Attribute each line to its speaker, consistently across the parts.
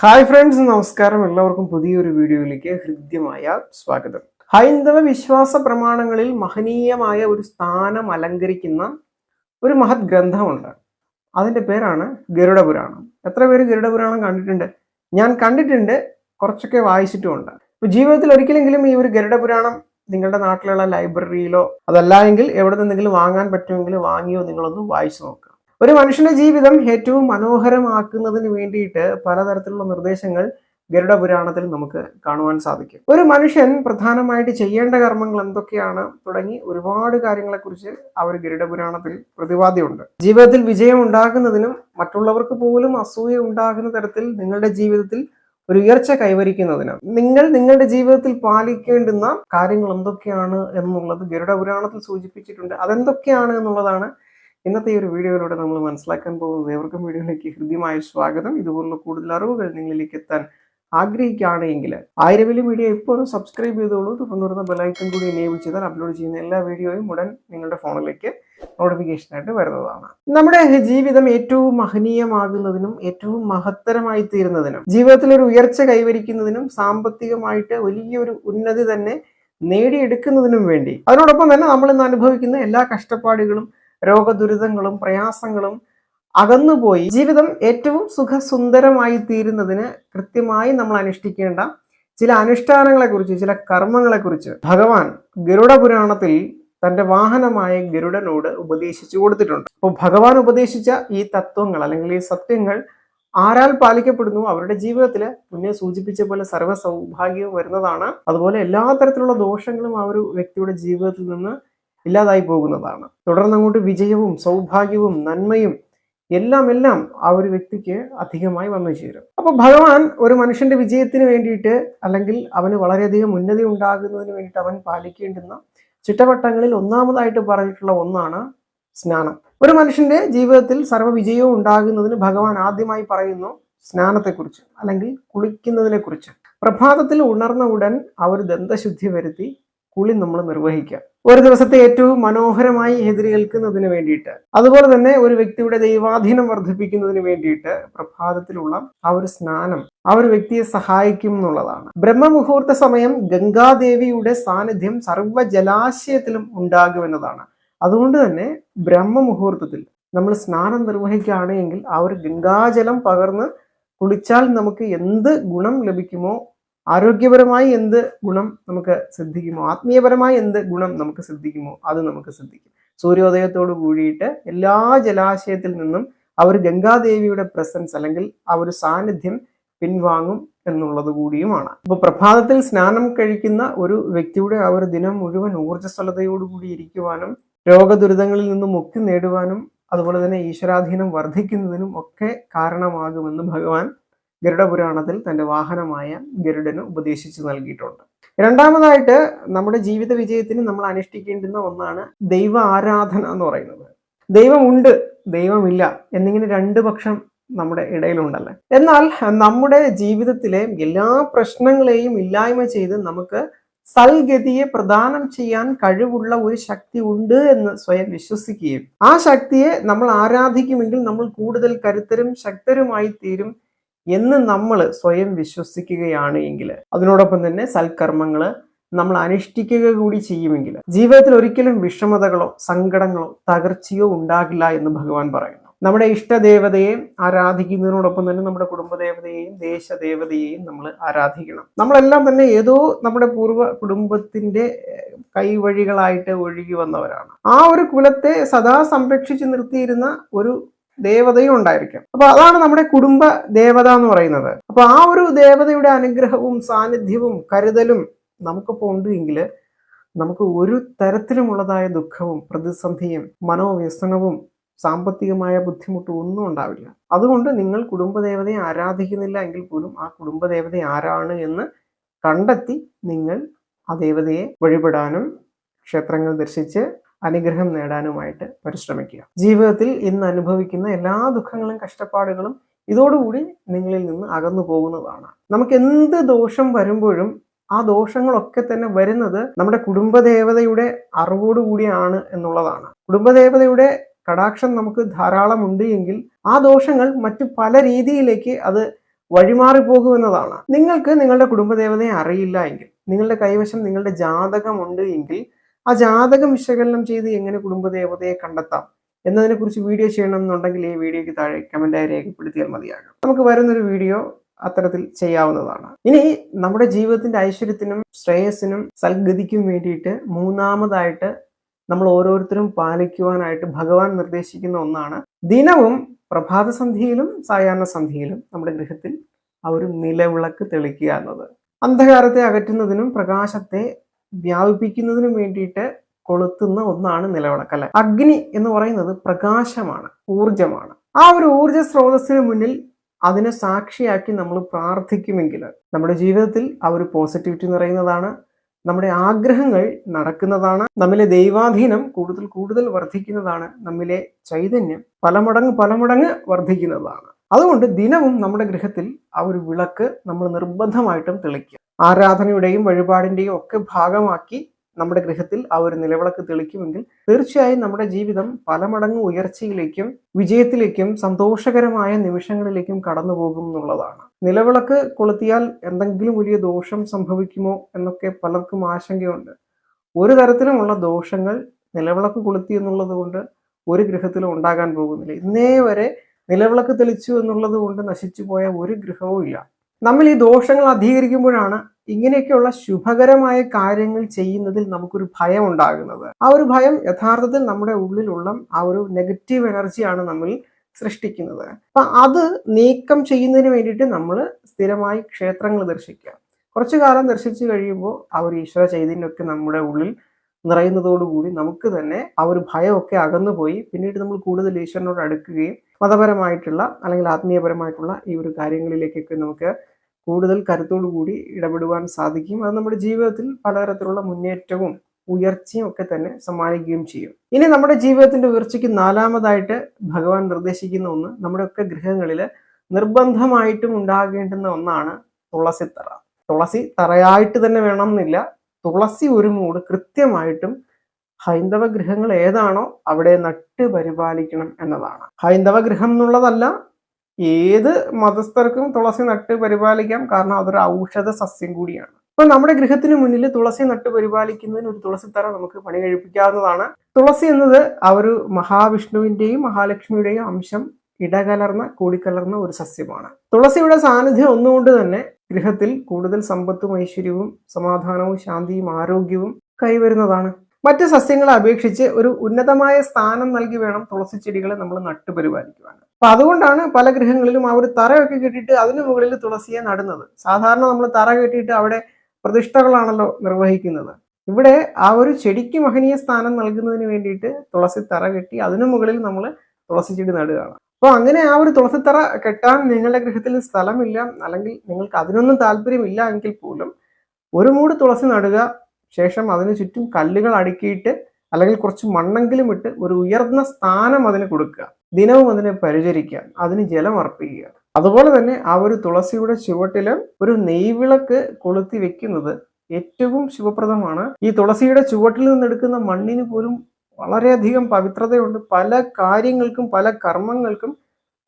Speaker 1: Hi friends നമസ്കാരം. എല്ലാവർക്കും പുതിയൊരു വീഡിയോയിലേക്ക് ഹൃദ്യമായ സ്വാഗതം. ഹൈന്ദവ വിശ്വാസ പ്രമാണങ്ങളിൽ മഹനീയമായ ഒരു സ്ഥാനം അലങ്കരിക്കുന്ന ഒരു മഹത് ഗ്രന്ഥമുണ്ട്. അതിന്റെ പേരാണ് ഗരുഡ പുരാണം എത്ര പേര് ഗരുഡ പുരാണം കണ്ടിട്ടുണ്ട്? ഞാൻ കണ്ടിട്ടുണ്ട് കുറച്ചൊക്കെ വായിച്ചിട്ടുമുണ്ട്. ഇപ്പോൾ ജീവിതത്തിൽ ഒരിക്കലെങ്കിലും ഈ ഒരു ഗരുഡ പുരാണം നിങ്ങളുടെ നാട്ടിലുള്ള ലൈബ്രറിയിലോ അതല്ല എങ്കിൽ എവിടെ നിന്നെങ്കിലും വാങ്ങാൻ പറ്റുമെങ്കിൽ വാങ്ങിയോ നിങ്ങളൊന്ന് വായിച്ചു നോക്കുക. ഒരു മനുഷ്യന്റെ ജീവിതം ഏറ്റവും മനോഹരമാക്കുന്നതിന് വേണ്ടിയിട്ട് പലതരത്തിലുള്ള നിർദ്ദേശങ്ങൾ ഗരുഡ പുരാണത്തിൽ നമുക്ക് കാണുവാൻ സാധിക്കും. ഒരു മനുഷ്യൻ പ്രധാനമായിട്ട് ചെയ്യേണ്ട കർമ്മങ്ങൾ എന്തൊക്കെയാണ് തുടങ്ങി ഒരുപാട് കാര്യങ്ങളെക്കുറിച്ച് കുറിച്ച് അവർ ഗരുഡ പുരാണത്തിൽ പ്രതിപാദ്യമുണ്ട്. ജീവിതത്തിൽ വിജയം ഉണ്ടാകുന്നതിനും മറ്റുള്ളവർക്ക് പോലും അസൂയ ഉണ്ടാകുന്ന തരത്തിൽ നിങ്ങളുടെ ജീവിതത്തിൽ ഒരു ഉയർച്ച കൈവരിക്കുന്നതിനും നിങ്ങൾ നിങ്ങളുടെ ജീവിതത്തിൽ പാലിക്കേണ്ടുന്ന കാര്യങ്ങൾ എന്തൊക്കെയാണ് എന്നുള്ളത് ഗരുഡ പുരാണത്തിൽ സൂചിപ്പിച്ചിട്ടുണ്ട്. അതെന്തൊക്കെയാണ് എന്നുള്ളതാണ് ഇന്നത്തെ ഈ ഒരു വീഡിയോയിലൂടെ നമ്മൾ മനസ്സിലാക്കാൻ പോകുന്നത് ഏവർക്കും വീഡിയോയിലേക്ക് ഹൃദ്യമായ സ്വാഗതം. ഇതുപോലുള്ള കൂടുതൽ അറിവുകൾ നിങ്ങളിലേക്ക് എത്താൻ ആഗ്രഹിക്കുകയാണെങ്കിൽ ആയിരവിലി മീഡിയ ഇപ്പോൾ ഒന്ന് സബ്സ്ക്രൈബ് ചെയ്തോളൂ. തുടർന്ന് വരുന്ന ബെലൈക്കൺ കൂടി എനേബിൾ ചെയ്താൽ അപ്ലോഡ് ചെയ്യുന്ന എല്ലാ വീഡിയോയും ഉടൻ നിങ്ങളുടെ ഫോണിലേക്ക് നോട്ടിഫിക്കേഷൻ ആയിട്ട് വരുന്നതാണ്. നമ്മുടെ ജീവിതം ഏറ്റവും മഹനീയമാകുന്നതിനും ഏറ്റവും മഹത്തരമായി തീരുന്നതിനും ജീവിതത്തിൽ ഒരു ഉയർച്ച കൈവരിക്കുന്നതിനും സാമ്പത്തികമായിട്ട് വലിയൊരു ഉന്നതി തന്നെ നേടിയെടുക്കുന്നതിനും വേണ്ടി. അതിനോടൊപ്പം തന്നെ നമ്മൾ ഇന്ന് അനുഭവിക്കുന്ന എല്ലാ കഷ്ടപ്പാടുകളും രോഗദുരിതങ്ങളും പ്രയാസങ്ങളും അകന്നുപോയി. ജീവിതം ഏറ്റവും സുഖസുന്ദരമായി തീരുന്നതിന് കൃത്യമായി നമ്മൾ അനുഷ്ഠിക്കേണ്ട ചില അനുഷ്ഠാനങ്ങളെക്കുറിച്ച് ചില കർമ്മങ്ങളെക്കുറിച്ച് ഭഗവാൻ ഗരുഡ പുരാണത്തിൽ തന്റെ വാഹനമായ ഗരുഡനോട് ഉപദേശിച്ചു കൊടുത്തിട്ടുണ്ട്. അപ്പോൾ ഭഗവാൻ ഉപദേശിച്ച ഈ തത്വങ്ങൾ അല്ലെങ്കിൽ ഈ സത്യങ്ങൾ ആരാൽ പാലിക്കപ്പെടുന്നു അവരുടെ ജീവിതത്തിൽ മുന്നേ സൂചിപ്പിച്ച പോലെ സർവ സൗഭാഗ്യവും വരുന്നതാണ്. അതുപോലെ എല്ലാ തരത്തിലുള്ള ദോഷങ്ങളും ആ ഒരു വ്യക്തിയുടെ ജീവിതത്തിൽ നിന്ന് ഇല്ലാതായി പോകുന്നതാണ്. തുടർന്ന് അങ്ങോട്ട് വിജയവും സൗഭാഗ്യവും നന്മയും എല്ലാം എല്ലാം ആ ഒരു വ്യക്തിക്ക് അധികമായി വന്നു ചേരും. അപ്പൊ ഭഗവാൻ ഒരു മനുഷ്യന്റെ വിജയത്തിന് വേണ്ടിയിട്ട് അല്ലെങ്കിൽ അവന് വളരെയധികം ഉന്നതി ഉണ്ടാകുന്നതിന് വേണ്ടിയിട്ട് അവൻ പാലിക്കേണ്ടുന്ന ചിട്ടവട്ടങ്ങളിൽ ഒന്നാമതായിട്ട് പറഞ്ഞിട്ടുള്ള ഒന്നാണ് സ്നാനം. ഒരു മനുഷ്യന്റെ ജീവിതത്തിൽ സർവ വിജയവും ഉണ്ടാകുന്നതിന് ഭഗവാൻ ആദ്യമായി പറയുന്നു സ്നാനത്തെക്കുറിച്ച് അല്ലെങ്കിൽ കുളിക്കുന്നതിനെക്കുറിച്ച്. പ്രഭാതത്തിൽ ഉണർന്ന ഉടൻ ആ ഒരു ദന്തശുദ്ധി വരുത്തി കുളി നമ്മൾ നിർവഹിക്കുക. ഒരു ദിവസത്തെ ഏറ്റവും മനോഹരമായി എതിരേൽക്കുന്നതിന് വേണ്ടിയിട്ട്. അതുപോലെ തന്നെ ഒരു വ്യക്തിയുടെ ദൈവാധീനം വർദ്ധിപ്പിക്കുന്നതിന് വേണ്ടിയിട്ട് പ്രഭാതത്തിലുള്ള ആ ഒരു സ്നാനം ആ ഒരു വ്യക്തിയെ സഹായിക്കും എന്നുള്ളതാണ്. ബ്രഹ്മമുഹൂർത്ത സമയം ഗംഗാദേവിയുടെ സാന്നിധ്യം സർവ ജലാശയത്തിലും ഉണ്ടാകുമെന്നതാണ്. അതുകൊണ്ട് തന്നെ ബ്രഹ്മമുഹൂർത്തത്തിൽ നമ്മൾ സ്നാനം നിർവഹിക്കുകയാണെങ്കിൽ ആ ഒരു ഗംഗാജലം പകർന്ന് കുളിച്ചാൽ നമുക്ക് എന്ത് ഗുണം ലഭിക്കുമോ ആരോഗ്യപരമായി എന്ത് ഗുണം നമുക്ക് സിദ്ധിക്കുമോ ആത്മീയപരമായി എന്ത് ഗുണം നമുക്ക് സിദ്ധിക്കുമോ അത് നമുക്ക് സിദ്ധിക്കും സൂര്യോദയത്തോട് കൂടിയിട്ട് എല്ലാ ജലാശയത്തിൽ നിന്നും അവർ ഗംഗാദേവിയുടെ പ്രസൻസ് അല്ലെങ്കിൽ ആ ഒരു സാന്നിധ്യം പിൻവാങ്ങും എന്നുള്ളത് കൂടിയുമാണ്. അപ്പൊ പ്രഭാതത്തിൽ സ്നാനം കഴിക്കുന്ന ഒരു വ്യക്തിയുടെ ആ ഒരു ദിനം മുഴുവൻ ഊർജസ്വലതയോടുകൂടി ഇരിക്കുവാനും രോഗദുരിതങ്ങളിൽ നിന്നും മുക്തി നേടുവാനും അതുപോലെ തന്നെ ഈശ്വരാധീനം വർദ്ധിക്കുന്നതിനും ഒക്കെ കാരണമാകുമെന്ന് ഭഗവാൻ ഗരുഡ പുരാണത്തിൽ തന്റെ വാഹനമായ ഗരുഡന് ഉപദേശിച്ചു നൽകിയിട്ടുണ്ട്. രണ്ടാമതായിട്ട് നമ്മുടെ ജീവിത വിജയത്തിന് നമ്മൾ അനുഷ്ഠിക്കേണ്ടുന്ന ഒന്നാണ് ദൈവ ആരാധന എന്ന് പറയുന്നത്. ദൈവമുണ്ട് ദൈവമില്ല എന്നിങ്ങനെ രണ്ട് പക്ഷം നമ്മുടെ ഇടയിലുണ്ടല്ലേ? എന്നാൽ നമ്മുടെ ജീവിതത്തിലെ എല്ലാ പ്രശ്നങ്ങളെയും ഇല്ലായ്മ ചെയ്ത് നമുക്ക് സൽഗതിയെ പ്രദാനം ചെയ്യാൻ കഴിവുള്ള ഒരു ശക്തി ഉണ്ട് എന്ന് സ്വയം വിശ്വസിക്കുകയും ആ ശക്തിയെ നമ്മൾ ആരാധിക്കുമെങ്കിൽ നമ്മൾ കൂടുതൽ കരുത്തരും ശക്തരുമായി തീരും എന്ന് നമ്മൾ സ്വയം വിശ്വസിക്കുകയാണ് എങ്കിൽ അതിനോടൊപ്പം തന്നെ സൽക്കർമ്മങ്ങൾ നമ്മൾ അനുഷ്ഠിക്കുക കൂടി ചെയ്യുമെങ്കിൽ ജീവിതത്തിൽ ഒരിക്കലും വിഷമതകളോ സങ്കടങ്ങളോ തകർച്ചയോ ഉണ്ടാകില്ല എന്ന് ഭഗവാൻ പറയുന്നു. നമ്മുടെ ഇഷ്ടദേവതയെ ആരാധിക്കുന്നതിനോടൊപ്പം തന്നെ നമ്മുടെ കുടുംബദേവതയെയും ദേശദേവതയെയും നമ്മൾ ആരാധിക്കണം. നമ്മളെല്ലാം തന്നെ ഏതോ നമ്മുടെ പൂർവ കുടുംബത്തിന്റെ കൈവഴികളായിട്ട് ഒഴുകി വന്നവരാണ്. ആ ഒരു കുലത്തെ സദാ സംരക്ഷിച്ചു നിർത്തിയിരുന്ന ഒരു ദേവതയും ഉണ്ടായിരിക്കും. അപ്പൊ അതാണ് നമ്മുടെ കുടുംബ ദേവത എന്ന് പറയുന്നത്. അപ്പൊ ആ ഒരു ദേവതയുടെ അനുഗ്രഹവും സാന്നിധ്യവും കരുതലും നമുക്കിപ്പോൾ ഉണ്ട് എങ്കിൽ നമുക്ക് ഒരു തരത്തിലുമുള്ളതായ ദുഃഖവും പ്രതിസന്ധിയും മനോവ്യസനവും സാമ്പത്തികമായ ബുദ്ധിമുട്ടും ഒന്നും ഉണ്ടാവില്ല. അതുകൊണ്ട് നിങ്ങൾ കുടുംബദേവതയെ ആരാധിക്കുന്നില്ല എങ്കിൽ പോലും ആ കുടുംബദേവത ആരാണ് എന്ന് കണ്ടെത്തി നിങ്ങൾ ആ ദേവതയെ വഴിപെടാനും ക്ഷേത്രങ്ങൾ ദർശിച്ച് അനുഗ്രഹം നേടാനുമായിട്ട് പരിശ്രമിക്കുക. ജീവിതത്തിൽ ഇന്ന് അനുഭവിക്കുന്ന എല്ലാ ദുഃഖങ്ങളും കഷ്ടപ്പാടുകളും ഇതോടുകൂടി നിങ്ങളിൽ നിന്ന് അകന്നു പോകുന്നതാണ്. നമുക്ക് എന്ത് ദോഷം വരുമ്പോഴും ആ ദോഷങ്ങളൊക്കെ തന്നെ വരുന്നത് നമ്മുടെ കുടുംബദേവതയുടെ അറിവോടുകൂടിയാണ് എന്നുള്ളതാണ്. കുടുംബദേവതയുടെ കടാക്ഷം നമുക്ക് ധാരാളം ഉണ്ട് എങ്കിൽ ആ ദോഷങ്ങൾ മറ്റു പല രീതിയിലേക്ക് അത് വഴിമാറി പോകുമെന്നതാണ്. നിങ്ങൾക്ക് നിങ്ങളുടെ കുടുംബദേവതയെ അറിയില്ല എങ്കിൽ നിങ്ങളുടെ കൈവശം നിങ്ങളുടെ ജാതകമുണ്ട് എങ്കിൽ ആ ജാതകം വിശകലനം ചെയ്ത് എങ്ങനെ കുടുംബദേവതയെ കണ്ടെത്താം എന്നതിനെക്കുറിച്ച് വീഡിയോ ചെയ്യണം എന്നുണ്ടെങ്കിൽ ഈ വീഡിയോക്ക് താഴെ കമന്റ് രേഖപ്പെടുത്തിയാൽ മതിയാകും. നമുക്ക് വരുന്നൊരു വീഡിയോ അത്തരത്തിൽ ചെയ്യാവുന്നതാണ്. ഇനി നമ്മുടെ ജീവിതത്തിന്റെ ഐശ്വര്യത്തിനും ശ്രേയസിനും സൽഗതിക്കും വേണ്ടിയിട്ട് മൂന്നാമതായിട്ട് നമ്മൾ ഓരോരുത്തരും പാലിക്കുവാനായിട്ട് ഭഗവാൻ നിർദ്ദേശിക്കുന്ന ഒന്നാണ് ദിനവും പ്രഭാത സന്ധ്യയിലും സായാഹ്ന സന്ധ്യയിലും നമ്മുടെ ഗൃഹത്തിൽ ആ ഒരു നിലവിളക്ക് തെളിക്കുക എന്നത്. അന്ധകാരത്തെ അകറ്റുന്നതിനും പ്രകാശത്തെ വ്യാപിപ്പിക്കുന്നതിനും വേണ്ടിയിട്ട് കൊളുത്തുന്ന ഒന്നാണ് നിലവിളക്ക് അല്ലെ അഗ്നി എന്ന് പറയുന്നത് പ്രകാശമാണ് ഊർജമാണ് ആ ഒരു ഊർജ സ്രോതസ്സിന് മുന്നിൽ അതിനെ സാക്ഷിയാക്കി നമ്മൾ പ്രാർത്ഥിക്കുമെങ്കിൽ നമ്മുടെ ജീവിതത്തിൽ ആ ഒരു പോസിറ്റിവിറ്റി നിറയുന്നതാണ് നമ്മുടെ ആഗ്രഹങ്ങൾ നടക്കുന്നതാണ് നമ്മിലെ ദൈവാധീനം കൂടുതൽ കൂടുതൽ വർദ്ധിക്കുന്നതാണ് നമ്മിലെ ചൈതന്യം പലമടങ്ങ് പലമടങ്ങ് പല വർദ്ധിക്കുന്നതാണ്. അതുകൊണ്ട് ദിനവും നമ്മുടെ ഗൃഹത്തിൽ ആ ഒരു വിളക്ക് നമ്മൾ നിർബന്ധമായിട്ടും തെളിക്കുക. ആരാധനയുടെയും വഴിപാടിന്റെയും ഒക്കെ ഭാഗമാക്കി നമ്മുടെ ഗൃഹത്തിൽ ആ ഒരു നിലവിളക്ക് തെളിക്കുമെങ്കിൽ തീർച്ചയായും നമ്മുടെ ജീവിതം പല മടങ്ങ് ഉയർച്ചയിലേക്കും വിജയത്തിലേക്കും സന്തോഷകരമായ നിമിഷങ്ങളിലേക്കും കടന്നു പോകും എന്നുള്ളതാണ്. നിലവിളക്ക് കൊളുത്തിയാൽ എന്തെങ്കിലും വലിയ ദോഷം സംഭവിക്കുമോ എന്നൊക്കെ പലർക്കും ആശങ്കയുണ്ട്. ഒരു തരത്തിലുമുള്ള ദോഷങ്ങൾ നിലവിളക്ക് കൊളുത്തി എന്നുള്ളത് കൊണ്ട് ഒരു ഗൃഹത്തിലും ഉണ്ടാകാൻ പോകുന്നില്ല. ഇന്നേ വരെ നിലവിളക്ക് തെളിച്ചു എന്നുള്ളത് കൊണ്ട് നശിച്ചു പോയ ഒരു ഗൃഹവും ഇല്ല. നമ്മൾ ഈ ദോഷങ്ങൾ അധികരിക്കുമ്പോഴാണ് ഇങ്ങനെയൊക്കെയുള്ള ശുഭകരമായ കാര്യങ്ങൾ ചെയ്യുന്നതിൽ നമുക്കൊരു ഭയം ഉണ്ടാകുന്നത്. ആ ഒരു ഭയം യഥാർത്ഥത്തിൽ നമ്മുടെ ഉള്ളിലുള്ള ആ ഒരു നെഗറ്റീവ് എനർജിയാണ് നമ്മൾ സൃഷ്ടിക്കുന്നത്. അപ്പൊ അത് നീക്കം ചെയ്യുന്നതിന് വേണ്ടിയിട്ട് നമ്മൾ സ്ഥിരമായി ക്ഷേത്രങ്ങൾ ദർശിക്കുക. കുറച്ചു കാലം ദർശിച്ചു കഴിയുമ്പോൾ ആ ഒരു ഈശ്വര ചൈതന്യമൊക്കെ നമ്മുടെ ഉള്ളിൽ നിറയുന്നതോടുകൂടി നമുക്ക് തന്നെ ആ ഒരു ഭയമൊക്കെ അകന്നുപോയി. പിന്നീട് നമ്മൾ കൂടുതൽ ഈശ്വരനോട് അടുക്കുകയും മതപരമായിട്ടുള്ള അല്ലെങ്കിൽ ആത്മീയപരമായിട്ടുള്ള ഈ ഒരു കാര്യങ്ങളിലേക്കൊക്കെ നമുക്ക് കൂടുതൽ കൂടി ഇടപെടുവാൻ സാധിക്കും. അത് നമ്മുടെ ജീവിതത്തിൽ പലതരത്തിലുള്ള മുന്നേറ്റവും ഉയർച്ചയും ഒക്കെ തന്നെ സമ്മാനിക്കുകയും ചെയ്യും. ഇനി നമ്മുടെ ജീവിതത്തിന്റെ ഉയർച്ചയ്ക്ക് നാലാമതായിട്ട് ഭഗവാൻ നിർദ്ദേശിക്കുന്ന ഒന്ന് നമ്മുടെയൊക്കെ ഗൃഹങ്ങളിൽ നിർബന്ധമായിട്ടും ഉണ്ടാകേണ്ടുന്ന ഒന്നാണ് തുളസിത്തറ തുളസി തറയായിട്ട് തന്നെ വേണം എന്നില്ല തുളസി ഒരു മൂട് കൃത്യമായിട്ടും ഹൈന്ദവ ഗൃഹങ്ങൾ ഏതാണോ അവിടെ നട്ട് പരിപാലിക്കണം എന്നതാണ്. ഹൈന്ദവ ഗൃഹം എന്നുള്ളതല്ല ഏത് മതസ്ഥർക്കും തുളസി നട്ട് പരിപാലിക്കാം. കാരണം അതൊരു ഔഷധ സസ്യം കൂടിയാണ്. അപ്പൊ നമ്മുടെ ഗൃഹത്തിന് മുന്നിൽ തുളസി നട്ട് പരിപാലിക്കുന്നതിന് ഒരു തുളസി തറ നമുക്ക് പണി കഴിപ്പിക്കാവുന്നതാണ്. തുളസി എന്നത് ആ ഒരു മഹാവിഷ്ണുവിന്റെയും മഹാലക്ഷ്മിയുടെയും അംശം ഇടകലർന്ന കൂടിക്കലർന്ന ഒരു സസ്യമാണ്. തുളസിയുടെ സാന്നിധ്യം ഒന്നുകൊണ്ട് തന്നെ ഗൃഹത്തിൽ കൂടുതൽ സമ്പത്തും ഐശ്വര്യവും സമാധാനവും ശാന്തിയും ആരോഗ്യവും കൈവരുന്നതാണ്. മറ്റ് സസ്യങ്ങളെ അപേക്ഷിച്ച് ഒരു ഉന്നതമായ സ്ഥാനം നൽകി വേണം തുളസി ചെടികളെ നമ്മൾ നട്ടുപരിപാലിക്കുവാൻ. അപ്പൊ അതുകൊണ്ടാണ് പല ഗൃഹങ്ങളിലും ആ ഒരു തറയൊക്കെ കെട്ടിയിട്ട് അതിനു മുകളിൽ തുളസിയെ നടുന്നത്. സാധാരണ നമ്മൾ തറ കെട്ടിയിട്ട് അവിടെ പ്രതിഷ്ഠകളാണല്ലോ നിർവഹിക്കുന്നത്. ഇവിടെ ആ ഒരു ചെടിക്ക് മഹനീയ സ്ഥാനം നൽകുന്നതിന് വേണ്ടിയിട്ട് തുളസി തറ കെട്ടി അതിനു മുകളിൽ നമ്മൾ തുളസി ചെടി നടുകയാണ്. അപ്പോൾ അങ്ങനെ ആ ഒരു തുളസിത്തറ കെട്ടാൻ നിങ്ങളുടെ ഗൃഹത്തിൽ സ്ഥലമില്ല. അല്ലെങ്കിൽ നിങ്ങൾക്ക് അതിനൊന്നും താല്പര്യമില്ല എങ്കിൽ പോലും ഒരു മൂട് തുളസി നടുക ശേഷം അതിന് ചുറ്റും കല്ലുകൾ അടുക്കിയിട്ട് അല്ലെങ്കിൽ കുറച്ച് മണ്ണെങ്കിലും ഇട്ട് ഒരു ഉയർന്ന സ്ഥാനം അതിന് കൊടുക്കുക. ദിനവും അതിനെ പരിചരിക്കുക. അതിന് ജലം അർപ്പിക്കുക. അതുപോലെ തന്നെ ആ ഒരു തുളസിയുടെ ചുവട്ടിൽ ഒരു നെയ്വിളക്ക് കൊളുത്തി വെക്കുന്നത് ഏറ്റവും ശുഭപ്രദമാണ്. ഈ തുളസിയുടെ ചുവട്ടിൽ നിന്നെടുക്കുന്ന മണ്ണിന് പോലും വളരെയധികം പവിത്രതയുണ്ട്. പല കാര്യങ്ങൾക്കും പല കർമ്മങ്ങൾക്കും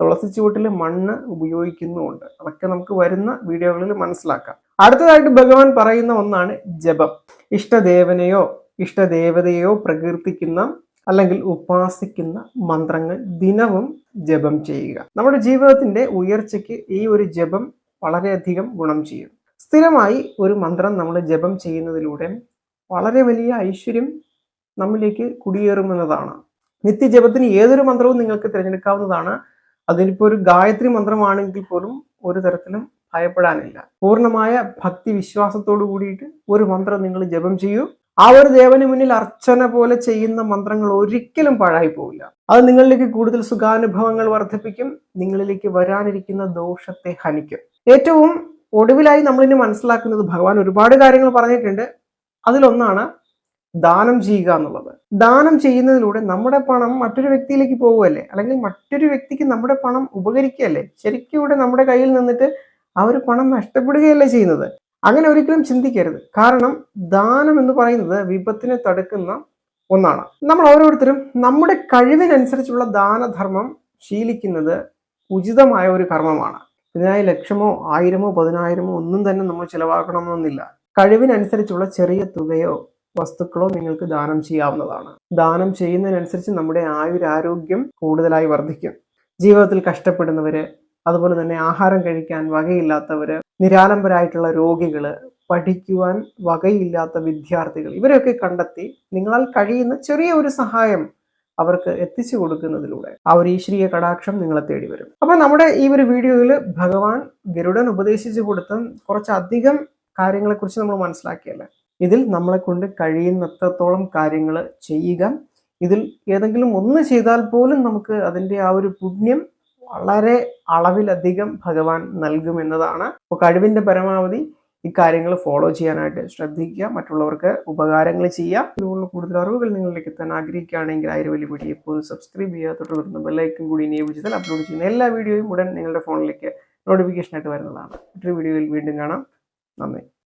Speaker 1: തുളസി ചുവട്ടിൽ മണ്ണ് ഉപയോഗിക്കുന്നുമുണ്ട്. അതൊക്കെ നമുക്ക് വരുന്ന വീഡിയോകളിൽ മനസ്സിലാക്കാം. അടുത്തതായിട്ട് ഭഗവാൻ പറയുന്ന ഒന്നാണ് ജപം. ഇഷ്ടദേവനെയോ ഇഷ്ടദേവതയെയോ പ്രകീർത്തിക്കുന്ന അല്ലെങ്കിൽ ഉപാസിക്കുന്ന മന്ത്രങ്ങൾ ദിനവും ജപം ചെയ്യുക. നമ്മുടെ ജീവിതത്തിന്റെ ഉയർച്ചയ്ക്ക് ഈ ഒരു ജപം വളരെയധികം ഗുണം ചെയ്യും. സ്ഥിരമായി ഒരു മന്ത്രം നമ്മൾ ജപം ചെയ്യുന്നതിലൂടെ വളരെ വലിയ ഐശ്വര്യം നമ്മിലേക്ക് കുടിയേറുമെന്നതാണ്. നിത്യജപത്തിന് ഏതൊരു മന്ത്രവും നിങ്ങൾക്ക് തിരഞ്ഞെടുക്കാവുന്നതാണ്. അതിനിപ്പോൾ ഒരു ഗായത്രി മന്ത്രമാണെങ്കിൽ പോലും ഒരു തരത്തിലും ഭയപ്പെടാനില്ല. പൂർണമായ ഭക്തി വിശ്വാസത്തോടു കൂടിയിട്ട് ഒരു മന്ത്രം നിങ്ങൾ ജപം ചെയ്യൂ. ആ ഒരു ദേവന് മുന്നിൽ അർച്ചന പോലെ ചെയ്യുന്ന മന്ത്രങ്ങൾ ഒരിക്കലും പാഴായി പോവില്ല അത് നിങ്ങളിലേക്ക് കൂടുതൽ സുഖാനുഭവങ്ങൾ വർദ്ധിപ്പിക്കും. നിങ്ങളിലേക്ക് വരാനിരിക്കുന്ന ദോഷത്തെ ഹനിക്കും. ഏറ്റവും ഒടുവിലായി നമ്മളിനി മനസ്സിലാക്കുന്നത് ഭഗവാൻ ഒരുപാട് കാര്യങ്ങൾ പറഞ്ഞിട്ടുണ്ട്. അതിലൊന്നാണ് ദാനം ചെയ്യുക എന്നുള്ളത്. ദാനം ചെയ്യുന്നതിലൂടെ നമ്മുടെ പണം മറ്റൊരു വ്യക്തിയിലേക്ക് പോകുകയല്ലേ? അല്ലെങ്കിൽ മറ്റൊരു വ്യക്തിക്ക് നമ്മുടെ പണം ഉപകരിക്കുകയല്ലേ? ശരിക്കും ഇവിടെ നമ്മുടെ കയ്യിൽ നിന്നിട്ട് ആ ഒരു പണം നഷ്ടപ്പെടുകയല്ലേ ചെയ്യുന്നത്? അങ്ങനെ ഒരിക്കലും ചിന്തിക്കരുത്. കാരണം ദാനം എന്ന് പറയുന്നത് വിപത്തിനെ തടുക്കുന്ന ഒന്നാണ്. നമ്മൾ ഓരോരുത്തരും നമ്മുടെ കഴിവിനനുസരിച്ചുള്ള ദാനധർമ്മം ശീലിക്കുന്നത് ഉചിതമായ ഒരു കർമ്മമാണ്. ഇതിനായി ലക്ഷമോ ആയിരമോ പതിനായിരമോ ഒന്നും തന്നെ നമ്മൾ ചിലവാക്കണമെന്നില്ല. കഴിവിനനുസരിച്ചുള്ള ചെറിയ തുകയോ വസ്തുക്കളോ നിങ്ങൾക്ക് ദാനം ചെയ്യാവുന്നതാണ്. ദാനം ചെയ്യുന്നതിനനുസരിച്ച് നമ്മുടെ ആയുരാരോഗ്യം കൂടുതലായി വർദ്ധിക്കും. ജീവിതത്തിൽ കഷ്ടപ്പെടുന്നവര് അതുപോലെ തന്നെ ആഹാരം കഴിക്കാൻ വകയില്ലാത്തവര് നിരാലംബരായിട്ടുള്ള രോഗികൾ പഠിക്കുവാൻ വകയില്ലാത്ത വിദ്യാർത്ഥികൾ ഇവരെയൊക്കെ കണ്ടെത്തി നിങ്ങളാൽ കഴിയുന്ന ചെറിയ ഒരു സഹായം അവർക്ക് എത്തിച്ചു കൊടുക്കുന്നതിലൂടെ ആ ഒരു ഈശ്വരീയ കടാക്ഷം നിങ്ങളെ തേടി വരും. അപ്പൊ നമ്മുടെ ഈ ഒരു വീഡിയോയിൽ ഭഗവാൻ ഗരുഡൻ ഉപദേശിച്ചു കൊടുത്ത കുറച്ചധികം കാര്യങ്ങളെക്കുറിച്ച് നമ്മൾ മനസ്സിലാക്കിയല്ലേ? ഇതിൽ നമ്മളെ കൊണ്ട് കഴിയുന്നത്രത്തോളം കാര്യങ്ങൾ ചെയ്യുക. ഇതിൽ ഏതെങ്കിലും ഒന്ന് ചെയ്താൽ പോലും നമുക്ക് അതിന്റെ ആ ഒരു പുണ്യം വളരെ അളവിലധികം ഭഗവാൻ നൽകുമെന്നതാണ് അപ്പോൾ കഴിവിന്റെ പരമാവധി ഈ കാര്യങ്ങൾ ഫോളോ ചെയ്യാനായിട്ട് ശ്രദ്ധിക്കുക. മറ്റുള്ളവർക്ക് ഉപകാരങ്ങൾ ചെയ്യുക ഇതുപോലുള്ള കൂടുതൽ അറിവുകൾ നിങ്ങളിലേക്ക് എത്താൻ ആഗ്രഹിക്കുകയാണെങ്കിൽ ആയിരം വീഡിയോ എപ്പോഴും സബ്സ്ക്രൈബ് ചെയ്യുക. തൊട്ട് വരുന്ന ബെല്ലൈക്കും കൂടി നിയോഗിച്ചതിൽ ചെയ്താൽ അപ്ലോഡ് ചെയ്യുന്ന എല്ലാ വീഡിയോയും ഉടൻ നിങ്ങളുടെ ഫോണിലേക്ക് നോട്ടിഫിക്കേഷനായിട്ട് വരുന്നതാണ്. മറ്റൊരു വീഡിയോയിൽ വീണ്ടും കാണാം. നന്ദി.